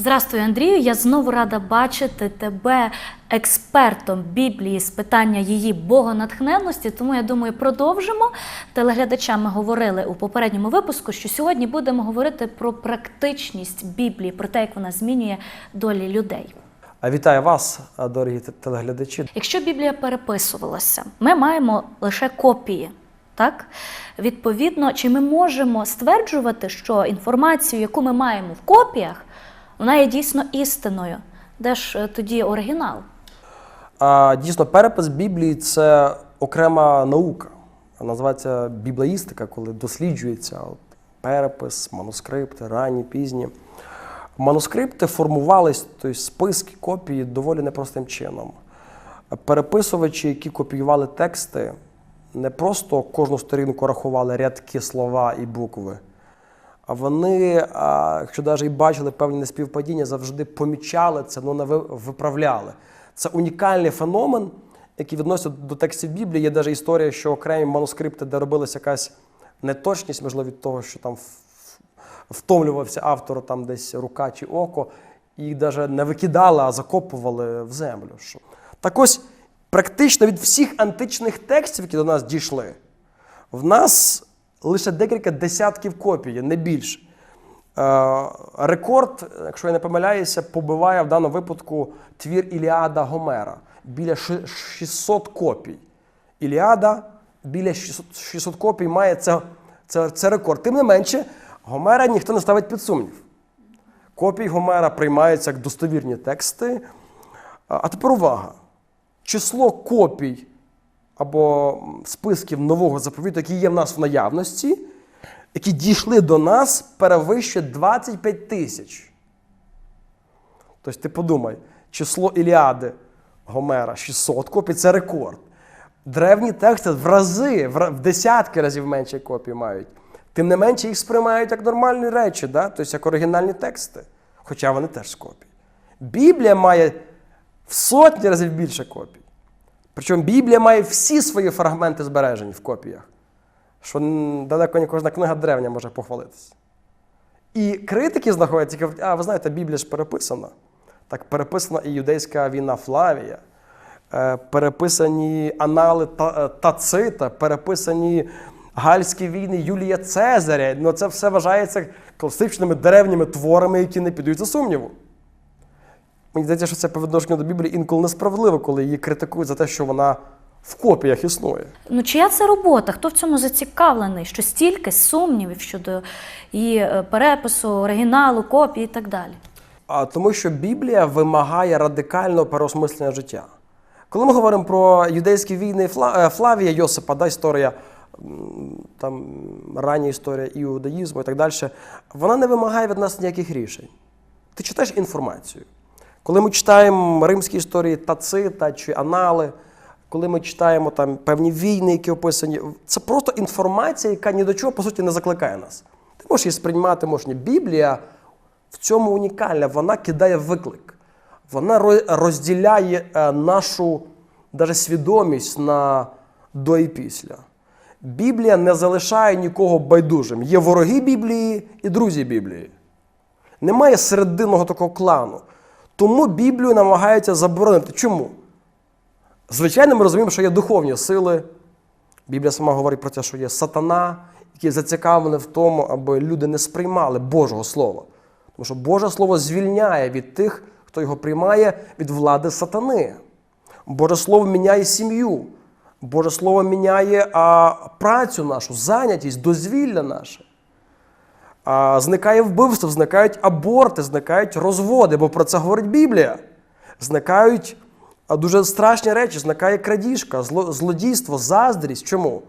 Здрастуй, Андрію. Я знову рада бачити тебе експертом Біблії з питання її богонатхненності. Тому я думаю, продовжимо. Телеглядачам ми говорили у попередньому випуску, що сьогодні будемо говорити про практичність Біблії, про те, як вона змінює долі людей. А Вітаю вас, дорогі телеглядачі. Якщо Біблія переписувалася, ми маємо лише копії. Так? Відповідно, чи ми можемо стверджувати, що інформацію, яку ми маємо в копіях, вона є дійсно істиною? Де ж е, тоді оригінал? А, дійсно, перепис Біблії це окрема наука. Називається біблеїстика, коли досліджується от, перепис, манускрипти, ранні, пізні. Манускрипти формувались, тобто списки копії доволі непростим чином. Переписувачі, які копіювали тексти, не просто кожну сторінку рахували рядки, слова і букви. Вони, якщо навіть і бачили певні неспівпадіння, завжди помічали це, ну не виправляли. Це унікальний феномен, який відноситься до текстів Біблії. Є навіть історія, що окремі манускрипти, де робилася якась неточність, можливо, від того, що там втомлювався автор там десь рука чи око, їх навіть не викидали, а закопували в землю. Так ось, практично від всіх античних текстів, які до нас дійшли, в нас лише декілька десятків копій, не більше. Е, Рекорд, якщо я не помиляюся, побиває в даному випадку твір Іліада Гомера біля 600 копій. Іліада біля 600, 600 копій має це, це, це рекорд. Тим не менше, Гомера ніхто не ставить під сумнів. Копії Гомера приймаються як достовірні тексти. А тепер увага. Число копій або списків нового заповіту, які є в нас в наявності, які дійшли до нас, перевищує 25 тисяч. Тобто ти подумай, число Іліади Гомера 600 копій це рекорд. Древні тексти в рази, в десятки разів менше копій мають. Тим не менше їх сприймають як нормальні речі, да? тобто як оригінальні тексти. Хоча вони теж з копій. Біблія має в сотні разів більше копій. Причому Біблія має всі свої фрагменти збережені в копіях, що далеко не кожна книга древня може похвалитися. І критики знаходять тільки, кажуть, а ви знаєте, Біблія ж переписана. Так переписана і юдейська війна Флавія, е, переписані анали е, Тацита, переписані гальські війни Юлія Цезаря. Ну, це все вважається класичними древніми творами, які не піддаються сумніву. Мені здається, що це по відношенню до Біблії інколи несправедливо, коли її критикують за те, що вона в копіях існує. Ну, чия це робота? Хто в цьому зацікавлений? Що стільки сумнівів щодо її е, перепису, оригіналу, копії і так далі? А тому, що Біблія вимагає радикального переосмислення життя. Коли ми говоримо про юдейські війни е, Флавія Йосипа, да, історія, там рання історія іудаїзму і так далі, вона не вимагає від нас ніяких рішень. Ти читаєш інформацію. Коли ми читаємо римські історії Тацита чи Анали, коли ми читаємо там певні війни, які описані, це просто інформація, яка ні до чого, по суті, не закликає нас. Ти можеш її сприймати, можеш. Біблія в цьому унікальна, вона кидає виклик. Вона розділяє е, нашу даже свідомість на до і після. Біблія не залишає нікого байдужим. Є вороги Біблії і друзі Біблії. Немає серединного такого клану. Тому Біблію намагаються заборонити. Чому? Звичайно, ми розуміємо, що є духовні сили. Біблія сама говорить про те, що є сатана, який зацікавлений в тому, аби люди не сприймали Божого Слова. Тому що Боже Слово звільняє від тих, хто його приймає від влади сатани. Боже Слово міняє сім'ю. Боже Слово міняє а, працю нашу, зайнятість, дозвілля наше. Зникає вбивство, зникають аборти, зникають розводи, бо про це говорить Біблія. Зникають дуже страшні речі, зникає крадіжка, зло, злодійство, заздрість. Чому?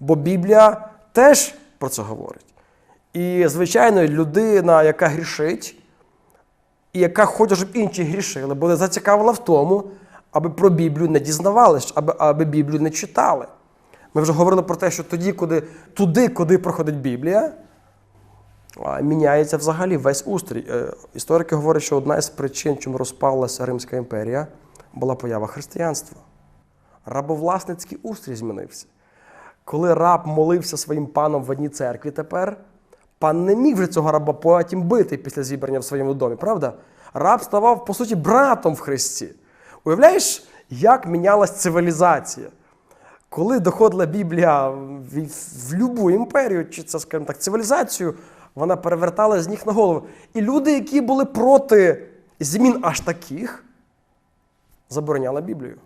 Бо Біблія теж про це говорить. І, звичайно, людина, яка грішить, і яка хоче, щоб інші грішили, буде зацікавлена в тому, аби про Біблію не дізнавалися, аби, аби Біблію не читали. Ми вже говорили про те, що тоді, куди, туди, куди проходить Біблія, міняється взагалі весь устрій. Е, Історики говорять, що одна із причин, чому розпалася Римська імперія, була поява християнства. Рабовласницький устрій змінився. Коли раб молився своїм паном в одній церкві тепер, пан не міг вже цього раба потім бити після зібрання в своєму домі, правда? раб ставав, по суті, братом в Христі. Уявляєш, як мінялась цивілізація? Коли доходила Біблія в, в любу імперію, чи це, скажімо так, цивілізацію, вона перевертала з ніг на голову. І люди, які були проти змін аж таких, забороняли Біблію.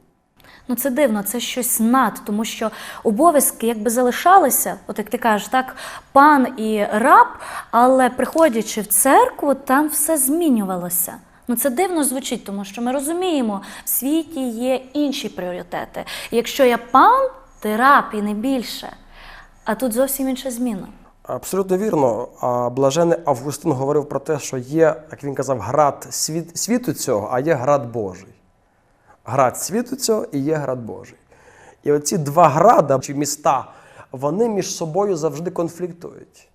Ну це дивно, це щось над, тому що обов'язки якби залишалися, от як ти кажеш, так, пан і раб, але приходячи в церкву, там все змінювалося. Ну це дивно звучить, тому що ми розуміємо, в світі є інші пріоритети. Якщо я пан, ти раб і не більше. А тут зовсім інша зміна. Абсолютно вірно. Блажений Августин говорив про те, що є, як він казав, град світ, світу цього, а є град Божий. Град світу цього і є град Божий. І оці два града чи міста, вони між собою завжди конфліктують.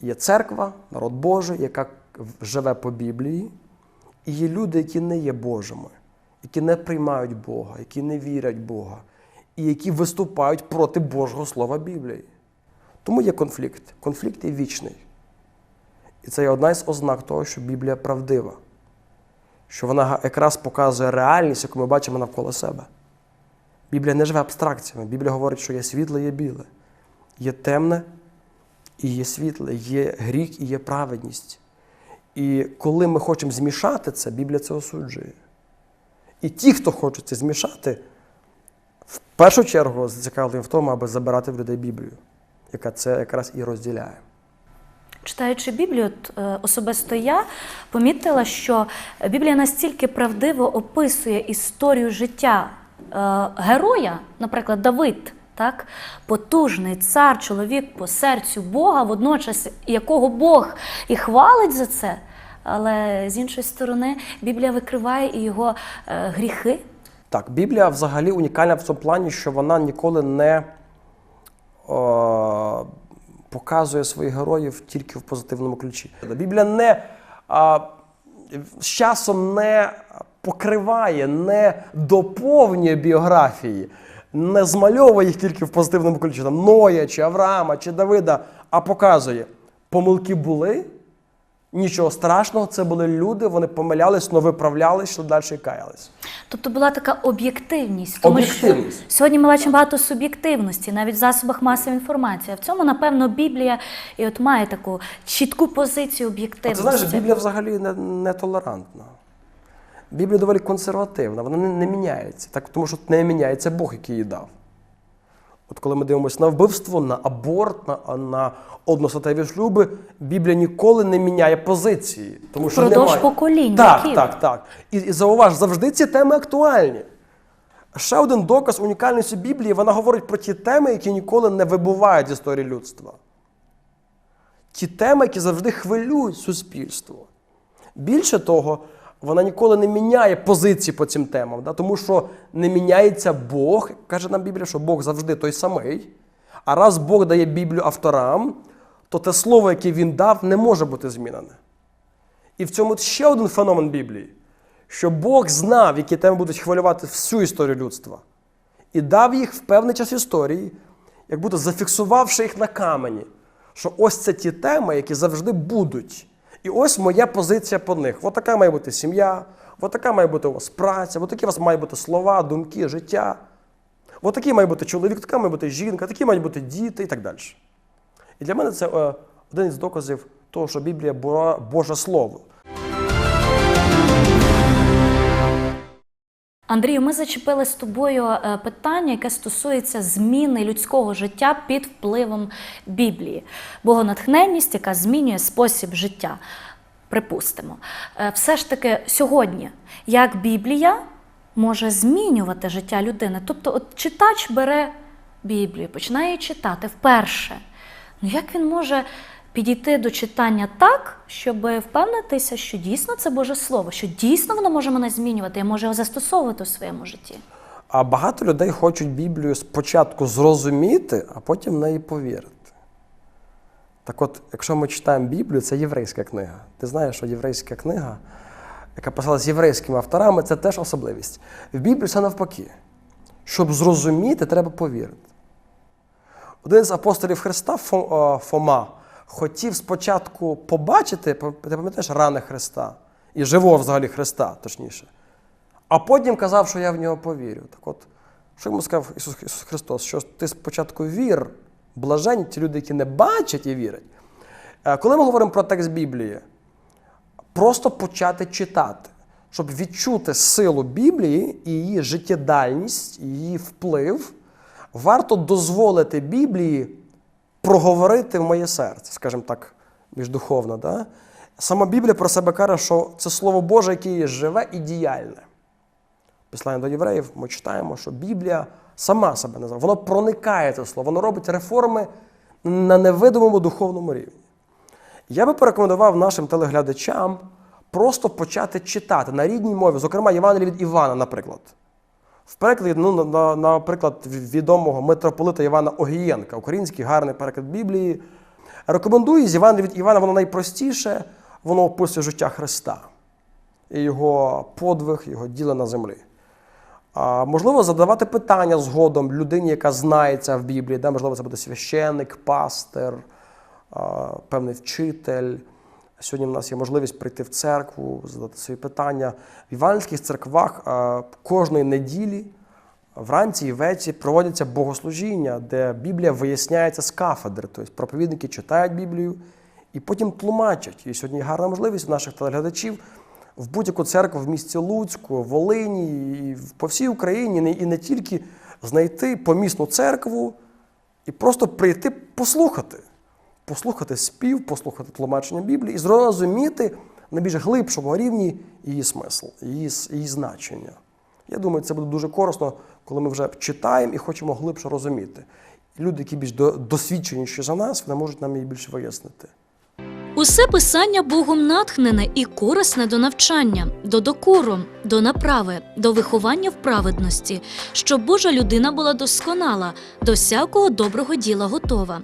Є церква, народ Божий, яка живе по Біблії, і є люди, які не є Божими, які не приймають Бога, які не вірять Бога, і які виступають проти Божого Слова Біблії. Тому є конфлікт. Конфлікт є вічний. І це є одна із ознак того, що Біблія правдива, що вона якраз показує реальність, яку ми бачимо навколо себе. Біблія не живе абстракціями. Біблія говорить, що є світле, є біле, є темне і є світле, є гріх і є праведність. І коли ми хочемо змішати це, Біблія це осуджує. І ті, хто хочуть це змішати, в першу чергу зацікавлені в тому, аби забирати в людей Біблію, яка це якраз і розділяє. Читаючи Біблію, е, особисто я помітила, що Біблія настільки правдиво описує історію життя е, героя, наприклад, Давид, так? потужний цар, чоловік по серцю Бога, водночас якого Бог і хвалить за це. Але з іншої сторони, Біблія викриває і його е, гріхи. Так, Біблія взагалі унікальна в тому плані, що вона ніколи не о, показує своїх героїв тільки в позитивному ключі. Біблія не а, з часом не покриває, не доповнює біографії, не змальовує їх тільки в позитивному ключі, там Ноя, чи Авраама, чи Давида, а показує, помилки були. Нічого страшного, це були люди, вони помилялись, але виправлялись, йшли далі і каялись. Тобто була така об'єктивність. Тому Об'єктивність. що сьогодні ми бачимо багато суб'єктивності, навіть в засобах масової інформації. В цьому, напевно, Біблія і от має таку чітку позицію А ти знаєш, Біблія взагалі не, не толерантна. Біблія доволі консервативна, вона не, не міняється, так, тому що не міняється Бог, який її дав. От коли ми дивимося на вбивство, на аборт, на, на одностатеві шлюби, Біблія ніколи не міняє позиції. Тому що Впродовж немає... поколінь, Так, віків. так, так. І, і зауваж, завжди ці теми актуальні. Ще один доказ унікальності Біблії, вона говорить про ті теми, які ніколи не вибувають з історії людства. Ті теми, які завжди хвилюють суспільство. Більше того, вона ніколи не міняє позиції по цим темам, да? тому що не міняється Бог. Каже нам Біблія, що Бог завжди той самий. А раз Бог дає Біблію авторам, то те слово, яке він дав, не може бути змінене. І в цьому ще один феномен Біблії, що Бог знав, які теми будуть хвилювати всю історію людства, і дав їх в певний час історії, як будто зафіксувавши їх на камені, що ось це ті теми, які завжди будуть. І ось моя позиція по них. От така має бути сім'я, от така має бути у вас праця, от такі у вас мають бути слова, думки, життя. От такий має бути чоловік, така має бути жінка, такі мають бути діти і так далі. І для мене це е, один із доказів того, що Біблія Бо- Боже Слово. Андрію, ми зачепили з тобою е, питання, яке стосується зміни людського життя під впливом Біблії, богонатхненність, яка змінює спосіб життя. Припустимо, Е, все ж таки сьогодні, як Біблія може змінювати життя людини. Тобто, от читач бере Біблію, починає читати вперше. Ну як він може підійти до читання так, щоб впевнитися, що дійсно це Боже Слово, що дійсно воно може мене змінювати, я можу його застосовувати у своєму житті? А багато людей хочуть Біблію спочатку зрозуміти, а потім в неї повірити. Так от, якщо ми читаємо Біблію, це єврейська книга. Ти знаєш, що єврейська книга, яка писалась єврейськими авторами, це теж особливість. В Біблії все навпаки. Щоб зрозуміти, треба повірити. Один з апостолів Христа, е, Фома, хотів спочатку побачити, ти пам'ятаєш рани Христа, і живого взагалі Христа, точніше. А потім казав, що я в нього повірю. Так от, що йому сказав Ісус, Христос, що ти спочатку вір, блаженні ті люди, які не бачать і вірять. Е, Коли ми говоримо про текст Біблії, просто почати читати, щоб відчути силу Біблії і її життєдальність, її вплив, варто дозволити Біблії проговорити в моє серце, скажімо так, більш духовно. Да? Сама Біблія про себе каже, що це Слово Боже, яке є живе і діяльне. Послання до євреїв ми читаємо, що Біблія сама себе називає, воно проникає це слово, воно робить реформи на невидимому духовному рівні. Я би порекомендував нашим телеглядачам просто почати читати на рідній мові, зокрема Євангелія від Івана, наприклад. В перекладі, ну, на- на- наприклад, відомого митрополита Івана Огієнка, український гарний переклад Біблії. Рекомендую з Євангелія від Івана, воно найпростіше, воно описує життя Христа і його подвиг, його діло на землі. А, можливо, задавати питання згодом людині, яка знається в Біблії, да? можливо, це буде священник, пастир, а, певний вчитель. Сьогодні в нас є можливість прийти в церкву, задати свої питання. В іванських церквах кожної неділі вранці і ввечері проводяться богослужіння, де Біблія виясняється з кафедри. Тобто проповідники читають Біблію і потім тлумачать. І сьогодні гарна можливість у наших телеглядачів в будь-яку церкву в місті Луцьку, Волині і по всій Україні, і не тільки знайти помісну церкву і просто прийти послухати. Послухати спів, послухати тлумачення Біблії і зрозуміти на більш глибшому рівні її смисл, її, її значення. Я думаю, це буде дуже корисно, коли ми вже читаємо і хочемо глибше розуміти. Люди, які більш до- досвідченіші за нас, вони можуть нам її більше вияснити. Усе писання Богом натхнене і корисне до навчання, до докору, до направи, до виховання в праведності, щоб Божа людина була досконала, до всякого доброго діла готова.